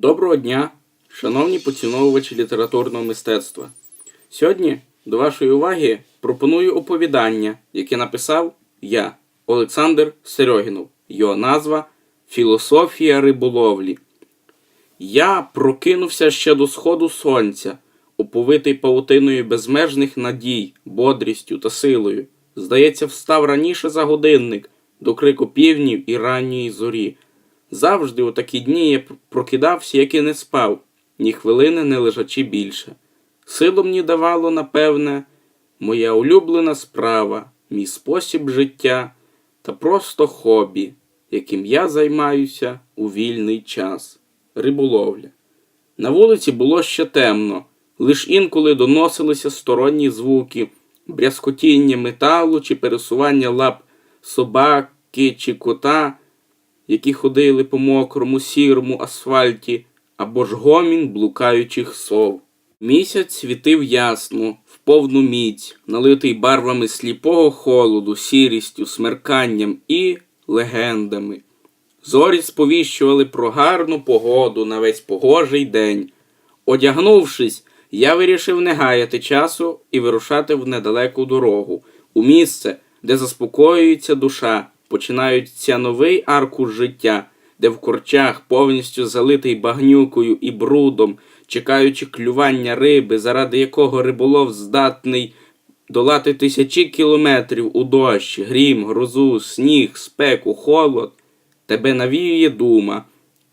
Доброго дня, шановні поціновувачі літературного мистецтва. Сьогодні до вашої уваги пропоную оповідання, яке написав я, Олександр Серьогінов. Його назва Філософія риболовлі. Я прокинувся ще до сходу сонця, оповитий павутиною безмежних надій, бодрістю та силою. Здається, встав раніше за годинник до крику півнів і ранньої зорі. Завжди у такі дні я прокидався, як і не спав, ні хвилини не лежачи більше. Силу мені давало, напевне, моя улюблена справа, мій спосіб життя та просто хобі, яким я займаюся у вільний час риболовля. На вулиці було ще темно, лиш інколи доносилися сторонні звуки, брязкотіння металу чи пересування лап собаки чи кота які ходили по мокрому, сірому асфальті, або ж гомін блукаючих сов. Місяць світив ясно, в повну міць, налитий барвами сліпого холоду, сірістю, смерканням і легендами. Зорі сповіщували про гарну погоду на весь погожий день. Одягнувшись, я вирішив не гаяти часу і вирушати в недалеку дорогу, у місце, де заспокоюється душа, починається новий аркуш життя, де в корчах, повністю залитий багнюкою і брудом, чекаючи клювання риби, заради якого риболов здатний долати тисячі кілометрів у дощ, грім, грозу, сніг, спеку, холод, тебе навіює дума,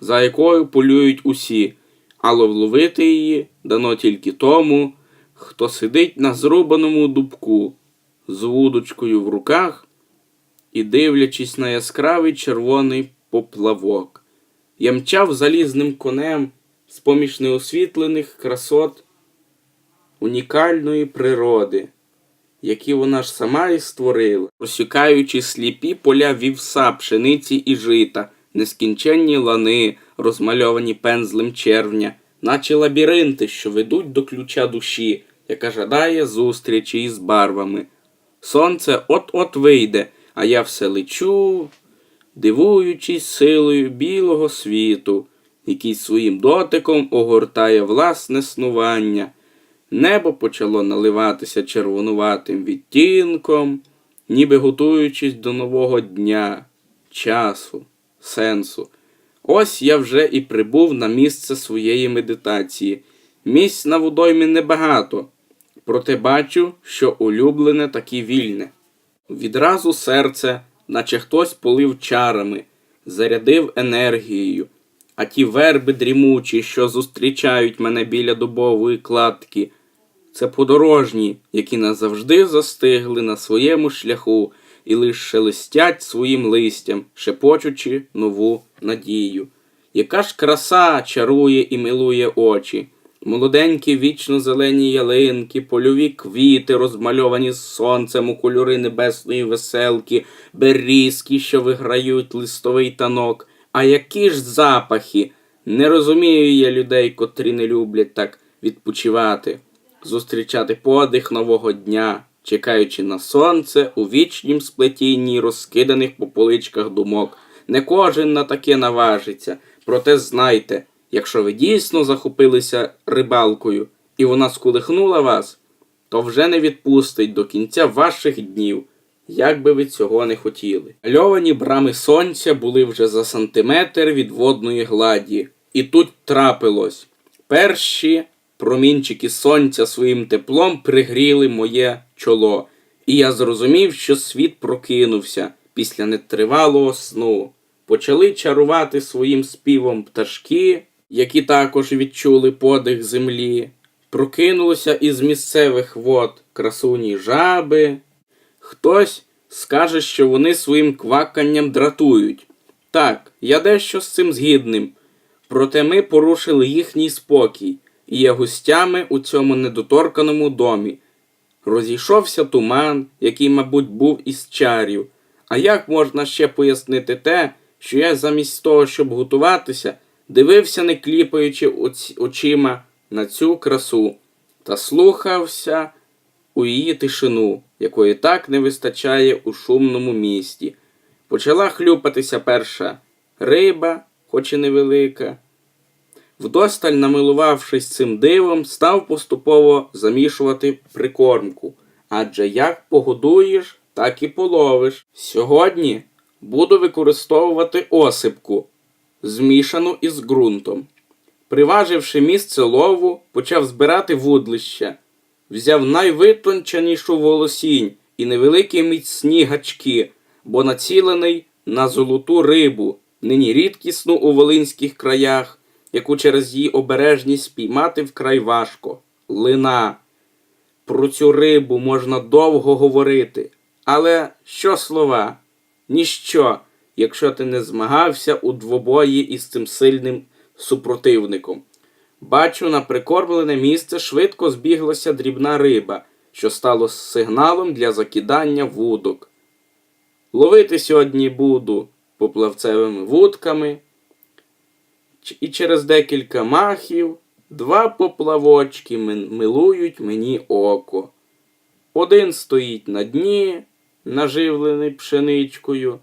за якою полюють усі, але вловити її дано тільки тому, хто сидить на зрубаному дубку з вудочкою в руках і дивлячись на яскравий червоний поплавок. Я мчав залізним конем з поміж неосвітлених красот унікальної природи, які вона ж сама і створила, розсікаючи сліпі поля вівса, пшениці і жита, нескінченні лани, розмальовані пензлем червня, наче лабіринти, що ведуть до ключа душі, яка жадає зустрічі із барвами. Сонце от-от вийде, а я все лечу, дивуючись силою білого світу, який своїм дотиком огортає власне снування. Небо почало наливатися червонуватим відтінком, ніби готуючись до нового дня, часу, сенсу. Ось я вже і прибув на місце своєї медитації. Місць на водоймі небагато, проте бачу, що улюблене таки вільне. Відразу серце, наче хтось полив чарами, зарядив енергією, а ті верби дрімучі, що зустрічають мене біля дубової кладки, це подорожні, які назавжди застигли на своєму шляху і лиш шелестять своїм листям, шепочучи нову надію. Яка ж краса чарує і милує очі. Молоденькі вічно зелені ялинки, польові квіти, розмальовані сонцем у кольори небесної веселки, берізки, що виграють листовий танок. А які ж запахи? Не розумію я людей, котрі не люблять так відпочивати, зустрічати подих нового дня, чекаючи на сонце у вічнім сплетінні розкиданих по поличках думок. Не кожен на таке наважиться, проте знайте. Якщо ви дійсно захопилися рибалкою і вона сколихнула вас, то вже не відпустить до кінця ваших днів, як би ви цього не хотіли. Мальовані брами сонця були вже за сантиметр від водної гладі, і тут трапилось. Перші промінчики сонця своїм теплом пригріли моє чоло, і я зрозумів, що світ прокинувся після нетривалого сну. Почали чарувати своїм співом пташки які також відчули подих землі, прокинулися із місцевих вод красуні жаби. Хтось скаже, що вони своїм кваканням дратують. Так, я дещо з цим згідним. Проте ми порушили їхній спокій і є гостями у цьому недоторканому домі. Розійшовся туман, який, мабуть, був із чарів. А як можна ще пояснити те, що я замість того, щоб готуватися, дивився, не кліпаючи очима на цю красу, та слухався у її тишину, якої так не вистачає у шумному місті. Почала хлюпатися перша риба, хоч і невелика. Вдосталь намилувавшись цим дивом, став поступово замішувати прикормку. Адже як погодуєш, так і половиш. Сьогодні буду використовувати осипку, змішану із ґрунтом. Приваживши місце лову, почав збирати вудлища. Взяв найвитонченішу волосінь і невеликі міцні гачки, бо націлений на золоту рибу, нині рідкісну у волинських краях, яку через її обережність спіймати вкрай важко. Лина. Про цю рибу можна довго говорити, але що слова? Ніщо, якщо ти не змагався у двобої із цим сильним супротивником. Бачу, на прикормлене місце швидко збіглася дрібна риба, що стало сигналом для закидання вудок. Ловити сьогодні буду поплавцевими вудками, і через декілька махів два поплавочки милують мені око. Один стоїть на дні, наживлений пшеничкою,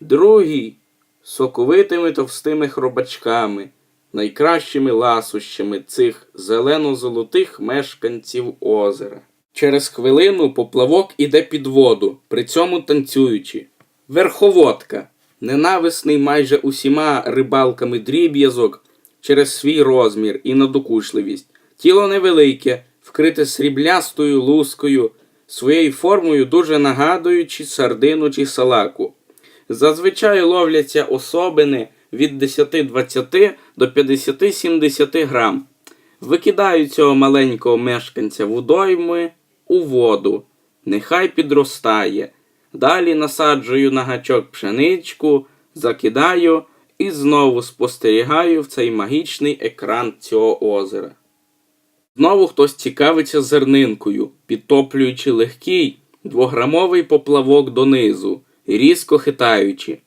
другий соковитими товстими хробачками, найкращими ласощами цих зелено-золотих мешканців озера. Через хвилину поплавок іде під воду, при цьому танцюючи. Верховодка, ненависний майже усіма рибалками дріб'язок через свій розмір і надокучливість. Тіло невелике, вкрите сріблястою лускою, своєю формою дуже нагадуючи сардину чи салаку. Зазвичай ловляться особини від 10-20 до 50-70 грам. Викидаю цього маленького мешканця водойми у воду. Нехай підростає. Далі насаджую на гачок пшеничку, закидаю і знову спостерігаю в цей магічний екран цього озера. Знову хтось цікавиться зернинкою, підтоплюючи легкий двограмовий поплавок донизу, різко хитаючи.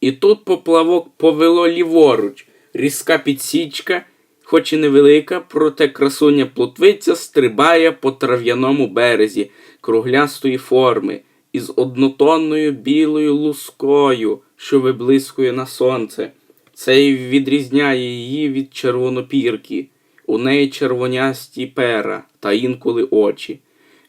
І тут поплавок повело ліворуч, різка підсічка, хоч і невелика, проте красуня плотвиця стрибає по трав'яному березі круглястої форми із однотонною білою лускою, що виблискує на сонце. Це й відрізняє її від червонопірки. У неї червонясті пера та інколи очі.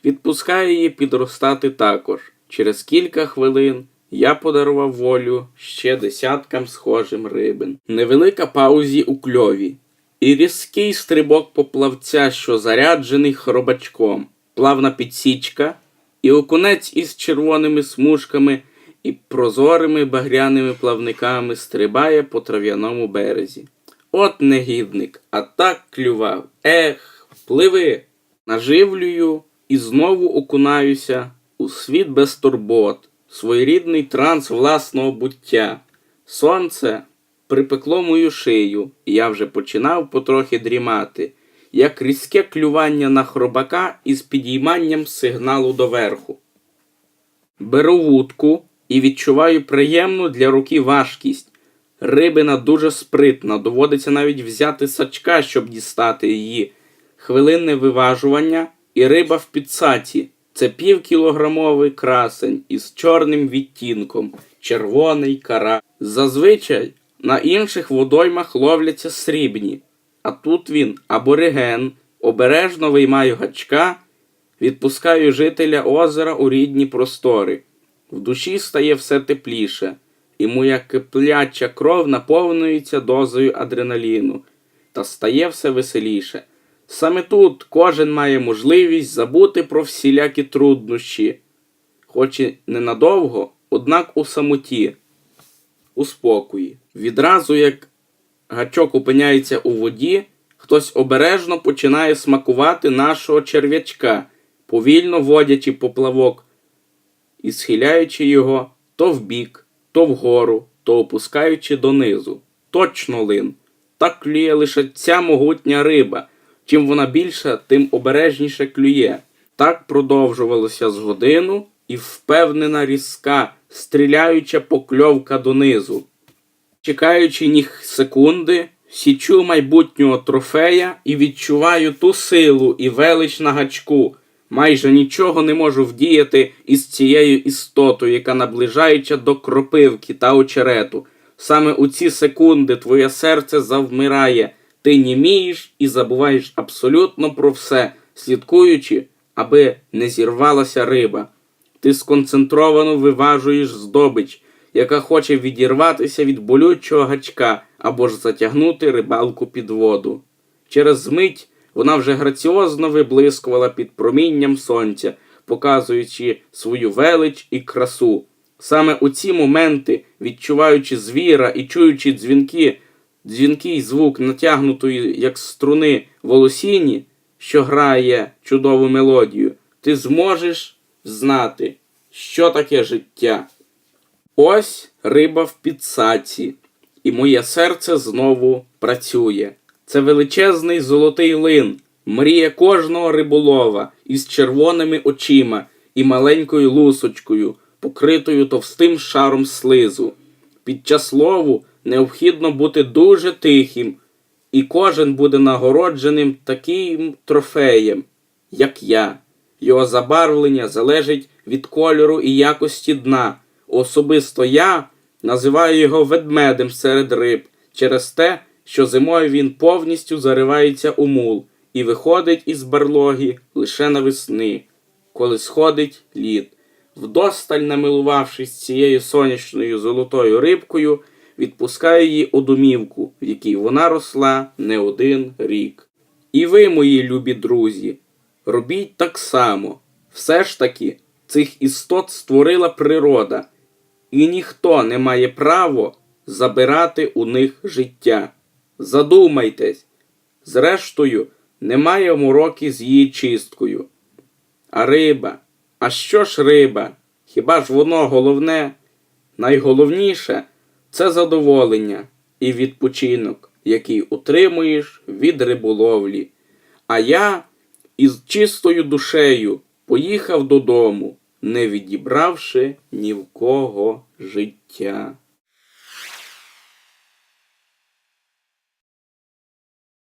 Відпускає її підростати також. Через кілька хвилин я подарував волю ще десяткам схожим рибин. Невелика паузі у кльові. І різкий стрибок поплавця, що заряджений хробачком, плавна підсічка, і окунець із червоними смужками і прозорими багряними плавниками стрибає по трав'яному березі. От негідник, а так клював. Ех, пливи. Наживлюю і знову окунаюся у світ без турбот, своєрідний транс власного буття. Сонце припекло мою шию, і я вже починав потрохи дрімати, як різке клювання на хробака із підійманням сигналу доверху. Беру вудку і відчуваю приємну для руки важкість. Рибина дуже спритна, доводиться навіть взяти сачка, щоб дістати її. Хвилинне виважування і риба в підсаці. Це півкілограмовий красень із чорним відтінком, червоний кара. Зазвичай на інших водоймах ловляться срібні, а тут він абориген, обережно виймаю гачка, відпускаю жителя озера у рідні простори. В душі стає все тепліше, і моя кипляча кров наповнюється дозою адреналіну та стає все веселіше. Саме тут кожен має можливість забути про всілякі труднощі, хоч і ненадовго, однак у самоті, у спокої. Відразу як гачок опиняється у воді, хтось обережно починає смакувати нашого черв'ячка, повільно водячи поплавок і схиляючи його то вбік, то вгору, то опускаючи донизу. Точно лин. Так клює лише ця могутня риба. Чим вона більша, тим обережніше клює. Так продовжувалося з годину і впевнена різка, стріляюча покльовка донизу. Чекаючи ніг секунди, січу майбутнього трофея і відчуваю ту силу і велич на гачку. Майже нічого не можу вдіяти із цією істотою, яка наближається до кропивки та очерету. Саме у ці секунди твоє серце завмирає, Ти німієш і забуваєш абсолютно про все, слідкуючи, аби не зірвалася риба. Ти сконцентровано виважуєш здобич, яка хоче відірватися від болючого гачка або ж затягнути рибалку під воду. Через мить вона вже граціозно виблискувала під промінням сонця, показуючи свою велич і красу. Саме у ці моменти, відчуваючи звіра і чуючи дзвінки, дзвінкий звук натягнутої, як струни волосіні, що грає чудову мелодію, ти зможеш знати, що таке життя. Ось риба в підсаці, і моє серце знову працює. Це величезний золотий лин, мрія кожного риболова із червоними очима і маленькою лусочкою, покритою товстим шаром слизу. Під час лову необхідно бути дуже тихим, і кожен буде нагородженим таким трофеєм, як я. Його забарвлення залежить від кольору і якості дна. Особисто я називаю його ведмедем серед риб через те, що зимою він повністю заривається у мул і виходить із барлоги лише навесни, коли сходить лід. Вдосталь намилувавшись цією сонячною золотою рибкою, відпускаю її у домівку, в якій вона росла не один рік. І ви, мої любі друзі, робіть так само. Все ж таки, цих істот створила природа, і ніхто не має право забирати у них життя. Задумайтесь, зрештою, немає мороки з її чисткою. А риба, а що ж риба? Хіба ж воно головне? Найголовніше це задоволення і відпочинок, який утримуєш від риболовлі. А я із чистою душею поїхав додому, не відібравши ні в кого життя.